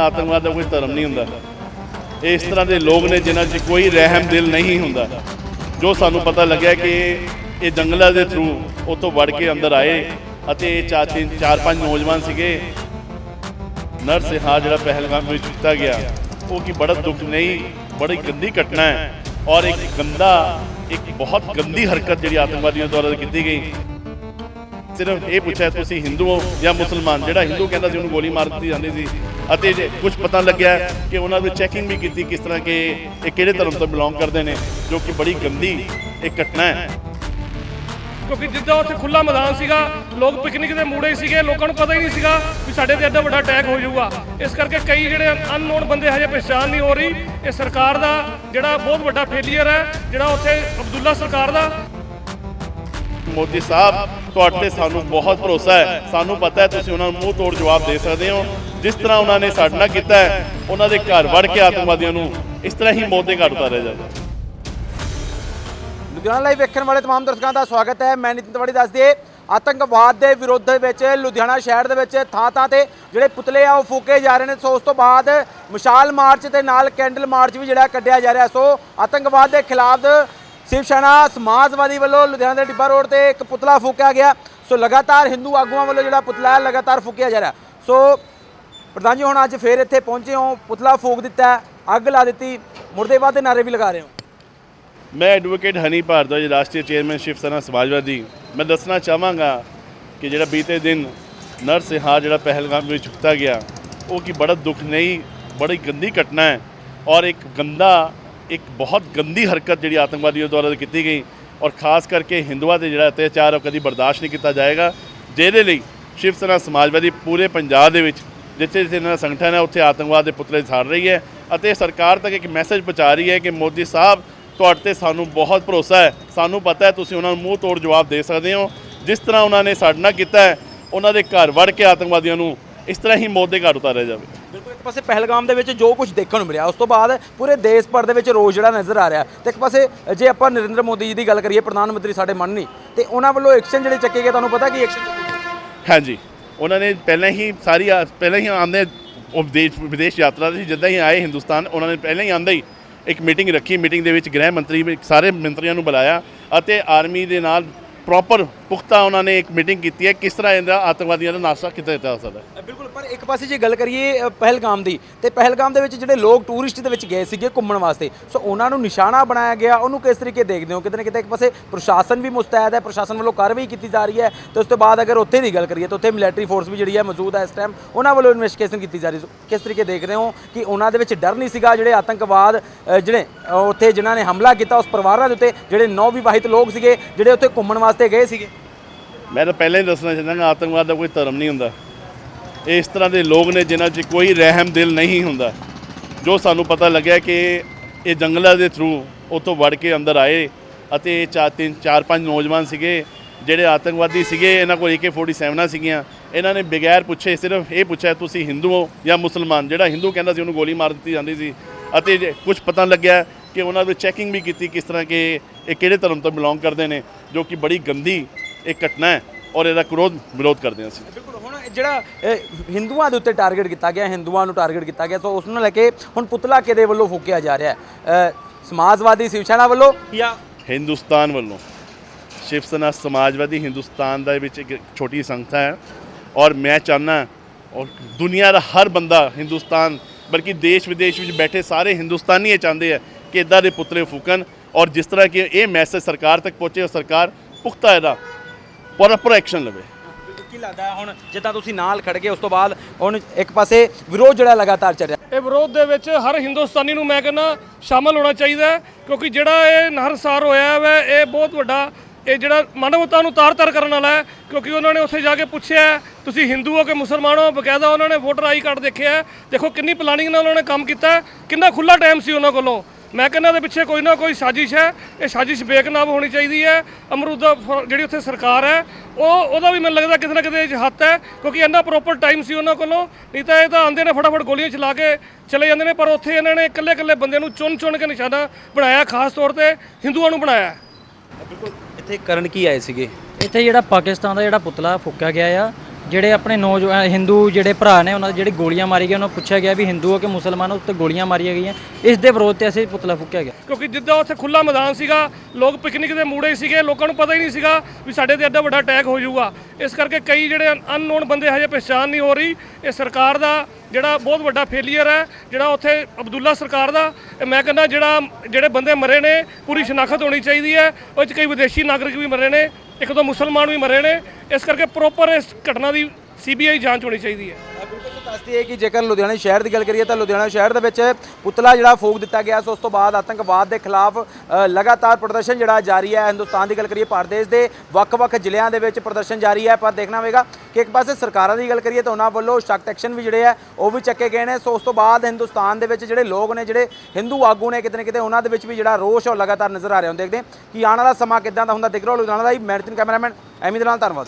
ਆਤੰਕਵਾਦ ਦਾ ਕੋਈ ਧਰਮ ਨਹੀਂ ਹੁੰਦਾ। ਇਹ ਇਸ ਤਰ੍ਹਾਂ ਦੇ ਲੋਕ ਨੇ ਜਿਨ੍ਹਾਂ 'ਚ ਕੋਈ ਰਹਿਮ ਦਿਲ ਨਹੀਂ ਹੁੰਦਾ। ਜੋ ਸਾਨੂੰ ਪਤਾ ਲੱਗਿਆ ਕਿ ਇਹ ਜੰਗਲਾਂ ਦੇ ਥਰੂ ਉਹ ਵੜ ਕੇ ਅੰਦਰ ਆਏ ਅਤੇ ਇਹ ਚਾਰ ਤਿੰਨ, ਚਾਰ ਪੰਜ ਨੌਜਵਾਨ ਸੀਗੇ। ਨਰਸਿੰਹਾ ਜਿਹੜਾ ਪਹਿਲਗਾਮ ਵਿੱਚ ਕੀਤਾ ਗਿਆ, ਉਹ ਕੀ ਬੜਾ ਦੁੱਖ ਨਹੀਂ, ਬੜੀ ਗੰਦੀ ਘਟਨਾ ਹੈ ਔਰ ਇੱਕ ਗੰਦਾ, ਇੱਕ ਬਹੁਤ ਗੰਦੀ ਹਰਕਤ ਜਿਹੜੀ ਆਤੰਕਵਾਦੀਆਂ ਦੁਆਰਾ ਕੀਤੀ ਗਈ। ਸਿਰਫ ਇਹ ਪੁੱਛਿਆ, ਤੁਸੀਂ ਹਿੰਦੂ ਹੋ ਜਾਂ ਮੁਸਲਮਾਨ? ਜਿਹੜਾ ਹਿੰਦੂ ਕਹਿੰਦਾ ਸੀ ਉਹਨੂੰ ਗੋਲੀ ਮਾਰ ਦਿੱਤੀ ਜਾਂਦੀ ਸੀ। ਅਤੇ ਕੁਝ ਪਤਾ ਲੱਗਿਆ ਕਿ ਉਹਨਾਂ ਦੀ ਚੈਕਿੰਗ ਵੀ ਕੀਤੀ ਕਿਸ ਤਰ੍ਹਾਂ ਕਿ ਇਹ ਕਿਹੜੇ ਧਰਮ ਤੋਂ ਬਿਲੋਂਗ ਕਰਦੇ ਨੇ ਜੋ ਕਿ ਬੜੀ ਗੰਦੀ ਇੱਕ ਘਟਨਾ ਹੈ। ਕਿਉਂਕਿ ਜਿੱਦਾਂ ਉੱਥੇ ਖੁੱਲਾ ਮੈਦਾਨ ਸੀਗਾ ਲੋਕ ਪਿਕਨਿਕ ਦੇ ਮੂੜੇ ਸੀਗੇ ਲੋਕਾਂ ਨੂੰ ਪਤਾ ਹੀ ਨਹੀਂ ਸੀਗਾ ਵੀ ਸਾਡੇ ਤੇ ਐਡਾ ਵੱਡਾ ਅਟੈਕ ਹੋ ਜਾਊਗਾ। ਇਸ ਕਰਕੇ ਕਈ ਜਿਹੜੇ ਅਨਨੋਨ ਬੰਦੇ ਹਜੇ ਪਛਾਣ ਨਹੀਂ ਹੋ ਰਹੀ। ਇਹ ਸਰਕਾਰ ਦਾ ਜਿਹੜਾ ਬਹੁਤ ਵੱਡਾ ਫੇਲੀਅਰ ਹੈ ਜਿਹੜਾ ਉੱਥੇ ਅਬਦੁੱਲਾ ਸਰਕਾਰ ਦਾ। ਮੋਦੀ ਸਾਹਿਬ ਤੁਹਾਡੇ ਤੇ ਸਾਨੂੰ ਬਹੁਤ ਭਰੋਸਾ ਹੈ। ਸਾਨੂੰ ਪਤਾ ਹੈ ਤੁਸੀਂ ਉਹਨਾਂ ਨੂੰ ਮੂੰਹ ਤੋੜ ਜਵਾਬ ਦੇ ਸਕਦੇ ਹੋ। ਜਿਸ ਤਰ੍ਹਾਂ ਉਹਨਾਂ ਨੇ ਸਾਡੇ ਨਾਲ ਕੀਤਾ ਹੈ, ਉਹਨਾਂ ਦੇ ਘਰ ਵੜ ਕੇ ਆਤੰਕਵਾਦੀਆਂ ਨੂੰ ਇਸ ਤਰ੍ਹਾਂ ਹੀ ਮੌਤ ਦੇ ਘਾਟ ਉਤਾਰਿਆ ਜਾਂਦਾ। ਲੁਧਿਆਣਾ ਲਾਈਵ ਵੇਖਣ ਵਾਲੇ ਤਮਾਮ ਦਰਸ਼ਕਾਂ ਦਾ ਸਵਾਗਤ ਹੈ। ਮੈਂ ਨਿਤਿਨ ਤਵਾੜੀ ਦੱਸ ਦਈਏ ਆਤੰਕਵਾਦ ਦੇ ਵਿਰੋਧ ਦੇ ਵਿੱਚ ਲੁਧਿਆਣਾ ਸ਼ਹਿਰ ਦੇ ਵਿੱਚ ਥਾਂ-ਥਾਂ ਤੇ ਜਿਹੜੇ ਪੁਤਲੇ ਆ, ਉਹ ਫੂਕੇ ਜਾ ਰਹੇ ਨੇ। ਸੋ ਉਸ ਤੋਂ ਬਾਅਦ ਮਸ਼ਾਲ ਮਾਰਚ ਤੇ ਨਾਲ ਕੈਂਡਲ ਮਾਰਚ ਵੀ ਜਿਹੜਾ ਕੱਢਿਆ ਜਾ ਰਿਹਾ। ਸੋ ਆਤੰਕਵਾਦ ਦੇ ਖਿਲਾਫ ਸ਼ਿਵ ਸੈਨਾ ਸਮਾਜਵਾਦੀ ਵੱਲੋਂ ਲੁਧਿਆਣਾ ਦੇ ਡਿੱਬਾ ਰੋਡ ਤੇ ਇੱਕ ਪੁਤਲਾ ਫੂਕਿਆ ਗਿਆ। ਸੋ ਲਗਾਤਾਰ ਹਿੰਦੂ ਆਗੂਆਂ ਵੱਲੋਂ ਜਿਹੜਾ ਪੁਤਲਾ ਲਗਾਤਾਰ ਫੂਕਿਆ ਜਾ ਰਿਹਾ। ਸੋ ਪ੍ਰਧਾਨ ਜੀ ਹੁਣ ਅੱਜ ਫੇਰ ਇੱਥੇ ਪਹੁੰਚੇ ਹੋ, ਪੁਤਲਾ ਫੂਕ ਦਿੱਤਾ ਅੱਗ ਲਾ ਦਿੱਤੀ ਮੁਰਦੇਬਾਦ ਦੇ ਨਾਰੇ ਵੀ ਲਗਾ ਰਹੇ ਹੋ। ਮੈਂ ਐਡਵੋਕੇਟ ਹਨੀ ਭਾਰਦਵਾਜ ਰਾਸ਼ਟਰੀ ਚੇਅਰਮੈਨ ਸ਼ਿਵ ਸੈਨਾ ਸਮਾਜਵਾਦੀ ਮੈਂ ਦੱਸਣਾ ਚਾਹਾਂਗਾ ਕਿ ਜਿਹੜਾ ਬੀਤੇ ਦਿਨ ਨਰਸਿੰਹਾ ਜਿਹੜਾ ਪਹਿਲਗਾਮ ਵਿੱਚ ਚੁੱਕਤਾ ਗਿਆ, ਉਹ ਕੀ ਬੜਾ ਦੁੱਖ ਨਹੀਂ, ਬੜੀ ਗੰਦੀ ਘਟਨਾ ਹੈ ਔਰ ਇੱਕ ਗੰਦਾ, ਇੱਕ ਬਹੁਤ ਗੰਦੀ ਹਰਕਤ ਜਿਹੜੀ ਆਤੰਕਵਾਦੀਆਂ ਦੁਆਰਾ ਕੀਤੀ ਗਈ ਔਰ ਖਾਸ ਕਰਕੇ ਹਿੰਦੂਆਂ ਤੇ ਜਿਹੜਾ ਅਤਿਆਚਾਰ ਉਹ ਕਦੀ ਬਰਦਾਸ਼ਤ ਨਹੀਂ ਕੀਤਾ ਜਾਏਗਾ। ਜਿਹਦੇ ਲਈ ਸ਼ਿਵ ਸੈਨਾ ਸਮਾਜਵਾਦੀ ਪੂਰੇ ਪੰਜਾਬ ਦੇ ਵਿੱਚ ਜਿੱਥੇ ਜਿੱਥੇ ਇਹਨਾਂ ਦਾ ਸੰਗਠਨ ਹੈ ਉੱਥੇ ਆਤੰਕਵਾਦ ਦੇ ਪੁਤਲੇ ਸਾੜ ਰਹੀ ਹੈ ਅਤੇ ਸਰਕਾਰ ਤੱਕ ਇੱਕ ਮੈਸੇਜ ਪਹੁੰਚਾ ਰਹੀ ਹੈ ਕਿ ਮੋਦੀ ਸਾਹਿਬ ਤੁਹਾਡੇ ਤੇ ਸਾਨੂੰ ਬਹੁਤ ਭਰੋਸਾ ਹੈ। ਸਾਨੂੰ ਪਤਾ ਹੈ ਤੁਸੀਂ ਉਹਨਾਂ ਨੂੰ ਮੂੰਹ ਤੋੜ ਜਵਾਬ ਦੇ ਸਕਦੇ ਹੋ। ਜਿਸ ਤਰ੍ਹਾਂ ਉਹਨਾਂ ਨੇ ਸਾਡੇ ਨਾਲ ਕੀਤਾ ਹੈ ਉਹਨਾਂ ਦੇ ਘਰ ਵੜ ਕੇ ਆਤੰਕਵਾਦੀਆਂ ਨੂੰ ਇਸ ਤਰ੍ਹਾਂ ਹੀ ਮੌਤ ਦੇ ਘਾਟ ਉਤਾਰਿਆ ਜਾਵੇ। ਬਿਲਕੁਲ ਇੱਕ ਪਾਸੇ ਪਹਿਲਗਾਮ ਦੇ ਵਿੱਚ ਜੋ ਕੁਝ ਦੇਖਣ ਨੂੰ ਮਿਲਿਆ ਉਸ ਤੋਂ ਬਾਅਦ ਪੂਰੇ ਦੇਸ਼ ਭਰ ਦੇ ਵਿੱਚ ਰੋਜ਼ ਜਿਹੜਾ ਨਜ਼ਰ ਆ ਰਿਹਾ ਤੇ ਇੱਕ ਪਾਸੇ ਜੇ ਆਪਾਂ ਨਰਿੰਦਰ ਮੋਦੀ ਜੀ ਦੀ ਗੱਲ ਕਰੀਏ ਪ੍ਰਧਾਨ ਮੰਤਰੀ ਸਾਡੇ ਮੰਨ ਨਹੀਂ ਤੇ ਉਹਨਾਂ ਵੱਲੋਂ ਐਕਸ਼ਨ ਜਿਹੜੇ ਚੱਕੇ ਗਏ ਤੁਹਾਨੂੰ ਪਤਾ ਕੀ ਐਕਸ਼ਨ ਹਾਂਜੀ। ਉਹਨਾਂ ਨੇ ਪਹਿਲਾਂ ਹੀ ਸਾਰੀ ਆ- ਪਹਿਲਾਂ ਹੀ ਆਉਂਦੇ ਉਹ ਵਿਦੇਸ਼ ਵਿਦੇਸ਼ ਯਾਤਰਾ ਦੇ ਜਿੱਦਾਂ ਹੀ ਆਏ ਹਿੰਦੁਸਤਾਨ, ਉਹਨਾਂ ਨੇ ਪਹਿਲਾਂ ਹੀ ਆਉਂਦੇ ਹੀ ਇੱਕ ਮੀਟਿੰਗ ਰੱਖੀ ਮੀਟਿੰਗ ਦੇ ਵਿੱਚ ਗ੍ਰਹਿ ਮੰਤਰੀ ਸਾਰੇ ਮੰਤਰੀਆਂ ਨੂੰ ਬੁਲਾਇਆ ਅਤੇ ਆਰਮੀ ਦੇ ਨਾਲ ਪ੍ਰੋਪਰ ਪੁਖਤਾ ਉਹਨਾਂ ਨੇ ਇੱਕ ਮੀਟਿੰਗ ਕੀਤੀ ਹੈ, ਕਿਸ ਤਰ੍ਹਾਂ ਇਹਦਾ ਆਤੰਕਵਾਦੀਆਂ ਦਾ ਨਾਸ਼ਾ ਕੀਤਾ ਜਾ ਸਕਦਾ ਹੈ? ਬਿਲਕੁਲ, ਪਰ ਇੱਕ ਪਾਸੇ ਜੇ ਗੱਲ ਕਰੀਏ ਪਹਿਲਗਾਮ ਦੀ, ਤੇ ਪਹਿਲਗਾਮ ਦੇ ਵਿੱਚ ਜਿਹੜੇ ਲੋਕ ਟੂਰਿਸਟ ਦੇ ਵਿੱਚ ਗਏ ਸੀਗੇ ਘੁੰਮਣ ਵਾਸਤੇ, ਸੋ ਉਹਨਾਂ ਨੂੰ ਨਿਸ਼ਾਨਾ ਬਣਾਇਆ ਗਿਆ, ਉਹਨੂੰ ਕਿਸ ਤਰੀਕੇ ਦੇਖਦੇ ਹੋ? ਕਿਤੇ ਨਾ ਕਿਤੇ ਇੱਕ ਪਾਸੇ ਪ੍ਰਸ਼ਾਸਨ ਵੀ ਮੁਸਤੈਦ ਹੈ, ਪ੍ਰਸ਼ਾਸਨ ਵੱਲੋਂ ਕਾਰਵਾਈ ਕੀਤੀ ਜਾ ਰਹੀ ਹੈ, ਤੇ ਉਸ ਤੋਂ ਬਾਅਦ ਅਗਰ ਉੱਥੇ ਦੀ ਗੱਲ ਕਰੀਏ, ਤਾਂ ਉੱਥੇ ਮਿਲਟਰੀ ਫੋਰਸ ਵੀ ਜਿਹੜੀ ਹੈ ਮੌਜੂਦ ਹੈ ਇਸ ਟਾਈਮ ਉਹਨਾਂ ਵੱਲੋਂ ਇਨਵੈਸਟੀਗੇਸ਼ਨ ਕੀਤੀ ਜਾ ਰਹੀ ਹੈ। ਕਿਸ ਤਰੀਕੇ ਦੇਖਦੇ ਹੋ ਕਿ ਉਹਨਾਂ ਦੇ ਵਿੱਚ ਡਰ ਨਹੀਂ ਸੀਗਾ ਜਿਹੜੇ ਆਤੰਕਵਾਦ ਜਿਹੜੇ ਉੱਥੇ ਜਿਨ੍ਹਾਂ ਨੇ ਹਮਲਾ ਕੀਤਾ ਉਸ ਪਰਿਵਾਰਾਂ ਦੇ ਉੱਤੇ, ਜਿਹੜੇ ਨੌ ਵਿਵਾਹਿਤ ਲੋਕ ਸੀਗੇ, ਜਿਹੜੇ ਉੱਥੇ ਘੁੰਮਣ ਵਾਸਤੇ ਗਏ ਸੀਗੇ? ਮੈਂ ਤਾਂ ਪਹਿਲਾਂ ਹੀ ਦੱਸਣਾ ਚਾਹੁੰਦਾ ਕਿ ਆਤੰਕਵਾਦ ਦਾ ਕੋਈ ਧਰਮ ਨਹੀਂ ਹੁੰਦਾ। ਇਹ ਇਸ ਤਰ੍ਹਾਂ ਦੇ ਲੋਕ ਨੇ ਜਿਨ੍ਹਾਂ 'ਚ ਕੋਈ ਰਹਿਮ ਦਿਲ ਨਹੀਂ ਹੁੰਦਾ। ਜੋ ਸਾਨੂੰ ਪਤਾ ਲੱਗਿਆ ਕਿ ਇਹ ਜੰਗਲਾਂ ਦੇ ਥਰੂ ਉੱਥੋਂ ਵੜ ਕੇ ਅੰਦਰ ਆਏ ਅਤੇ ਇਹ ਚਾਰ ਤਿੰਨ, ਚਾਰ ਪੰਜ ਨੌਜਵਾਨ ਸੀਗੇ, ਜਿਹੜੇ ਆਤੰਕਵਾਦੀ ਸੀਗੇ, ਇਹਨਾਂ ਕੋਲ AK47 ਸੀਗੀਆਂ। ਇਹਨਾਂ ਨੇ ਬਗੈਰ ਪੁੱਛੇ ਸਿਰਫ ਇਹ ਪੁੱਛਿਆ, ਤੁਸੀਂ ਹਿੰਦੂ ਹੋ ਜਾਂ ਮੁਸਲਮਾਨ? ਜਿਹੜਾ ਹਿੰਦੂ ਕਹਿੰਦਾ ਸੀ ਉਹਨੂੰ ਗੋਲੀ ਮਾਰ ਦਿੱਤੀ ਜਾਂਦੀ ਸੀ। ਅਤੇ ਕੁਝ ਪਤਾ ਲੱਗਿਆ ਕਿ ਉਹਨਾਂ ਦੀ ਚੈਕਿੰਗ ਵੀ ਕੀਤੀ ਕਿਸ ਤਰ੍ਹਾਂ ਕਿ ਇਹ ਕਿਹੜੇ ਧਰਮ ਤੋਂ ਬਿਲੋਂਗ ਕਰਦੇ ਨੇ ਜੋ ਕਿ ਬੜੀ ਗੰਦੀ ਇੱਕ ਘਟਨਾ ਹੈ ਔਰ ਇਹਦਾ ਕਰੋਧ ਵਿਰੋਧ ਕਰਦੇ ਹਾਂ ਅਸੀਂ। ਬਿਲਕੁਲ ਹੁਣ ਜਿਹੜਾ ਇਹ ਹਿੰਦੂਆਂ ਦੇ ਉੱਤੇ ਟਾਰਗੇਟ ਕੀਤਾ ਗਿਆ ਹਿੰਦੂਆਂ ਨੂੰ ਟਾਰਗੇਟ ਕੀਤਾ ਗਿਆ ਸੋ ਉਸ ਨੂੰ ਲੈ ਕੇ ਹੁਣ ਪੁਤਲਾ ਕਿਹਦੇ ਵੱਲੋਂ ਫੂਕਿਆ ਜਾ ਰਿਹਾ ਹੈ? ਸਮਾਜਵਾਦੀ ਸ਼ਿਵ ਸੈਨਾ ਵੱਲੋਂ ਜਾਂ ਹਿੰਦੁਸਤਾਨ ਵੱਲੋਂ। ਸ਼ਿਵ ਸੈਨਾ ਸਮਾਜਵਾਦੀ ਹਿੰਦੁਸਤਾਨ ਦੇ ਵਿੱਚ ਇੱਕ ਛੋਟੀ ਸੰਸਥਾ ਹੈ ਔਰ ਮੈਂ ਚਾਹੁੰਦਾ ਔਰ ਦੁਨੀਆ ਦਾ ਹਰ ਬੰਦਾ ਹਿੰਦੁਸਤਾਨ ਬਲਕਿ ਦੇਸ਼ ਵਿਦੇਸ਼ ਵਿੱਚ ਬੈਠੇ ਸਾਰੇ ਹਿੰਦੁਸਤਾਨੀ ਇਹ ਚਾਹੁੰਦੇ ਆ ਕਿ ਇਦਾਂ ਦੇ ਪੁਤਲੇ ਫੂਕਣ ਔਰ ਜਿਸ ਤਰ੍ਹਾਂ ਕਿ ਇਹ ਮੈਸੇਜ ਸਰਕਾਰ ਤੱਕ ਪਹੁੰਚੇ ਔਰ ਸਰਕਾਰ ਪੁਖਤਾ ਇਹਦਾ ਪ੍ਰੋਪਰ ਐਕਸ਼ਨ ਲਵੇ। ਕੀ ਲੱਗਦਾ ਹੁਣ ਜਿੱਦਾਂ ਤੁਸੀਂ ਨਾਲ ਖੜ ਗਏ ਉਸ ਤੋਂ ਬਾਅਦ ਹੁਣ ਇੱਕ ਪਾਸੇ ਵਿਰੋਧ ਜਿਹੜਾ ਲਗਾਤਾਰ ਚੱਲ ਰਿਹਾ। ਇਹ ਵਿਰੋਧ ਦੇ ਵਿੱਚ ਹਰ ਹਿੰਦੁਸਤਾਨੀ ਨੂੰ ਮੈਂ ਕਹਿੰਦਾ ਸ਼ਾਮਲ ਹੋਣਾ ਚਾਹੀਦਾ ਕਿਉਂਕਿ ਜਿਹੜਾ ਇਹ ਨਹਰਸਾਰ ਹੋਇਆ ਹੈ ਇਹ ਬਹੁਤ ਵੱਡਾ ਇਹ ਜਿਹੜਾ ਮਾਨਵਤਾ ਨੂੰ ਤਾਰ-ਤਾਰ ਕਰਨ ਵਾਲਾ ਹੈ ਕਿਉਂਕਿ ਉਹਨਾਂ ਨੇ ਉੱਥੇ ਜਾ ਕੇ ਪੁੱਛਿਆ ਤੁਸੀਂ ਹਿੰਦੂ ਹੋ ਕਿ ਮੁਸਲਮਾਨ ਹੋ ਬਕਾਇਦਾ ਉਹਨਾਂ ਨੇ ਵੋਟਰ ਆਈ ਕਾਰਡ ਦੇਖਿਆ। ਦੇਖੋ ਕਿੰਨੀ ਪਲਾਨਿੰਗ ਨਾਲ ਉਹਨਾਂ ਨੇ ਕੰਮ ਕੀਤਾ ਕਿੰਨਾ ਖੁੱਲਾ ਟਾਈਮ ਸੀ ਉਹਨਾਂ ਕੋਲੋਂ। ਮੈਂ ਕਹਿੰਦਾ ਦੇ ਪਿੱਛੇ ਕੋਈ ਨਾ ਕੋਈ ਸਾਜ਼ਿਸ਼ ਹੈ ਇਹ ਸਾਜ਼ਿਸ਼ ਬੇਕਨਾਬ ਹੋਣੀ ਚਾਹੀਦੀ ਹੈ। ਅਮਰੂਦਾ ਫ- ਜਿਹੜੀ ਉੱਥੇ ਸਰਕਾਰ ਹੈ ਉਹ ਉਹਦਾ ਵੀ ਮੈਨੂੰ ਲੱਗਦਾ ਕਿਤੇ ਨਾ ਕਿਤੇ ਹੱਥ ਹੈ ਕਿਉਂਕਿ ਇੰਨਾ ਪ੍ਰੋਪਰ ਟਾਈਮ ਸੀ ਉਹਨਾਂ ਕੋਲੋਂ ਨਹੀਂ ਤਾਂ ਇਹ ਤਾਂ ਆਂਦੇ ਨੇ ਫਟਾਫਟ ਗੋਲੀਆਂ ਚਲਾ ਕੇ ਚਲੇ ਜਾਂਦੇ ਨੇ ਪਰ ਉੱਥੇ ਇਹਨਾਂ ਨੇ ਇਕੱਲੇ ਇਕੱਲੇ ਬੰਦੇ ਨੂੰ ਚੁਣ ਚੁਣ ਕੇ ਨਿਸ਼ਾਨਾ ਬਣਾਇਆ ਖਾਸ ਤੌਰ ਤੇ ਹਿੰਦੂਆਂ ਨੂੰ ਬਣਾਇਆ। ਬਿਲਕੁਲ ਇੱਥੇ ਕਰਨ ਕੀ ਆਏ ਸੀਗੇ? ਇੱਥੇ ਜਿਹੜਾ ਪਾਕਿਸਤਾਨ ਦਾ ਜਿਹੜਾ ਪੁਤਲਾ ਫੂਕਿਆ ਗਿਆ ਆ ਜਿਹੜੇ ਆਪਣੇ ਨੌਜਵਾਨ ਹਿੰਦੂ ਜਿਹੜੇ ਭਰਾ ਨੇ, ਉਹਨਾਂ ਦੇ ਜਿਹੜੇ ਗੋਲੀਆਂ ਮਾਰੀ ਗਈਆਂ, ਉਹਨਾਂ ਨੂੰ ਪੁੱਛਿਆ ਗਿਆ ਵੀ ਹਿੰਦੂ ਹੋ ਕਿ ਮੁਸਲਮਾਨ ਹੋ, ਉੱਤੇ ਗੋਲੀਆਂ ਮਾਰੀਆਂ ਗਈਆਂ। ਇਸ ਦੇ ਵਿਰੋਧ ਤੇ ਅਸੀਂ ਪੁਤਲਾ ਫੂਕਿਆ ਗਿਆ। ਕਿਉਂਕਿ ਜਿੱਦਾਂ ਉੱਥੇ ਖੁੱਲਾ ਮੈਦਾਨ ਸੀਗਾ, ਲੋਕ ਪਿਕਨਿਕ ਦੇ ਮੂੜੇ ਸੀਗੇ, ਲੋਕਾਂ ਨੂੰ ਪਤਾ ਹੀ ਨਹੀਂ ਸੀਗਾ ਵੀ ਸਾਡੇ ਤੇ ਐਡਾ ਵੱਡਾ ਅਟੈਕ ਹੋ ਜਾਊਗਾ। ਇਸ ਕਰਕੇ ਕਈ ਜਿਹੜੇ ਅਨਨੋਨ ਬੰਦੇ ਹਜੇ ਪਛਾਣ ਨਹੀਂ ਹੋ ਰਹੀ। ਇਹ ਸਰਕਾਰ ਦਾ ਜਿਹੜਾ ਬਹੁਤ ਵੱਡਾ ਫੇਲੀਅਰ ਹੈ, ਜਿਹੜਾ ਉੱਥੇ ਅਬਦੁੱਲਾ ਸਰਕਾਰ ਦਾ ਮੈਂ ਕਹਿੰਦਾ ਜਿਹੜਾ, ਜਿਹੜੇ ਬੰਦੇ ਮਰੇ ਨੇ, ਪੂਰੀ ਸ਼ਨਾਖਤ ਹੋਣੀ ਚਾਹੀਦੀ ਹੈ। ਉਹ 'ਚ ਕਈ ਵਿਦੇਸ਼ੀ ਨਾਗਰਿਕ ਵੀ ਮਰੇ ਨੇ। ਇੱਕ ਦੋ ਮੁਸਲਮਾਨ ਵੀ ਮਰੇ ਨੇ। ਇਸ ਕਰਕੇ ਪ੍ਰੋਪਰ ਇਸ ਘਟਨਾ ਦੀ ਸੀਬੀਆਈ ਜਾਂਚ ਹੋਣੀ ਚਾਹੀਦੀ ਹੈ। ਦੱਸਦੀ ਹੈ ਕਿ ਜੇਕਰ ਲੁਧਿਆਣਾ ਸ਼ਹਿਰ ਦੀ ਗੱਲ ਕਰੀਏ ਤਾਂ ਲੁਧਿਆਣਾ ਸ਼ਹਿਰ ਦੇ ਵਿੱਚ ਪੁਤਲਾ ਜਿਹੜਾ ਫੂਕ ਦਿੱਤਾ ਗਿਆ ਸੋ, ਉਸ ਤੋਂ ਬਾਅਦ ਆਤੰਕਵਾਦ ਦੇ ਖਿਲਾਫ ਲਗਾਤਾਰ ਪ੍ਰਦਰਸ਼ਨ ਜਿਹੜਾ ਜਾਰੀ ਹੈ, ਹਿੰਦੁਸਤਾਨ ਦੀ ਗੱਲ ਕਰੀਏ ਭਾਰਤ ਦੇਸ਼ ਦੇ ਵੱਖ-ਵੱਖ ਜ਼ਿਲ੍ਹਿਆਂ ਦੇ ਵਿੱਚ ਪ੍ਰਦਰਸ਼ਨ ਜਾਰੀ ਹੈ, ਪਰ ਦੇਖਣਾ ਹੋਵੇਗਾ ਕਿ ਇੱਕ ਪਾਸੇ ਸਰਕਾਰਾਂ ਦੀ ਗੱਲ ਕਰੀਏ ਤਾਂ ਉਹਨਾਂ ਵੱਲੋਂ ਸਖਤ ਐਕਸ਼ਨ ਵੀ ਜਿਹੜੇ ਆ ਉਹ ਵੀ ਚੱਕੇ ਗਏ ਨੇ। ਸੋ ਉਸ ਤੋਂ ਬਾਅਦ ਹਿੰਦੁਸਤਾਨ ਦੇ ਵਿੱਚ ਜਿਹੜੇ ਲੋਕ ਨੇ, ਜਿਹੜੇ ਹਿੰਦੂ ਆਗੂ ਨੇ ਕਿਤੇ ਨਾ ਕਿਤੇ, ਉਹਨਾਂ ਦੇ ਵਿੱਚ ਵੀ ਜਿਹੜਾ ਰੋਸ਼ ਉਹ ਲਗਾਤਾਰ ਨਜ਼ਰ ਆ ਰਿਹਾ। ਹੁਣ ਦੇਖਦੇ ਕਿ ਆਉਣ ਵਾਲਾ ਸਮਾਂ ਕਿੱਦਾਂ ਦਾ ਹੁੰਦਾ, ਦਿਖ ਰਿਹਾ ਲੁਧਿਆਣਾ ਦਾ ਹੀ। ਮੈਰਥਨ ਕੈਮਰਾਮੈਨ, ਐਮੀ ਦੇ ਨਾਲ ਧੰਨਵਾਦ।